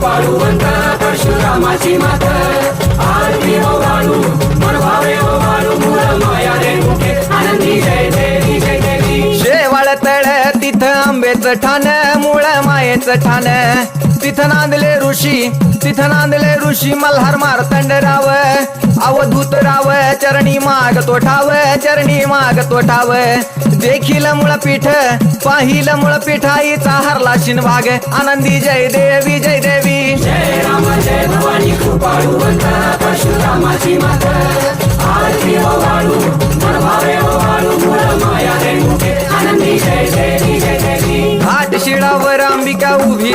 भवानी परशुरामाची मात. आरती ओ हो वाळू मन भावे हो वाळू मूळ माया रे मुखे. आनंदी जय देवी जय देवी. शेवाळ तळ तिथं आंबेचं ठाण मूळ मायेचं ठाण. तिथं नांदले ऋषी तिथं नांदले ऋषी मल्हार मारतंड राव अवधूत राव चरणी माग तो ठाव चरणी माग तो ठाव देखील मुळपीठ पाहिलं मुळपीठ आईचा हरला शिनभाग आनंदी जय देवी जय देवी. जय राम जय भवानी कृपाळूवंत परशुरामाची मात. आरती वाळू मन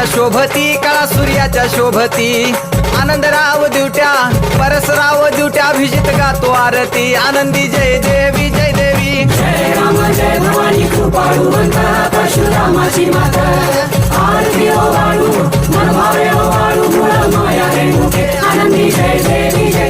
सूर्याच्या शोभती कळा सूर्याच्या शोभती. आनंदराव दिवट्या परसराव दिवट्या अभिजित गातो आरती. आनंदी जय देवी जय देवी. जय राम जय भवानी परशुरामाची आरती ओ वाळू ओ वाळू आनंदी जय देवी जय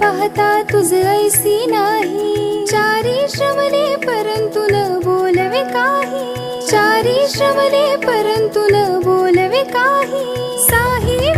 पाहता तुझ ऐसी नाही. चारी श्रवणे परंतु न बोलवे काही. चारी श्रवणे परंतु न बोलवे काही. साही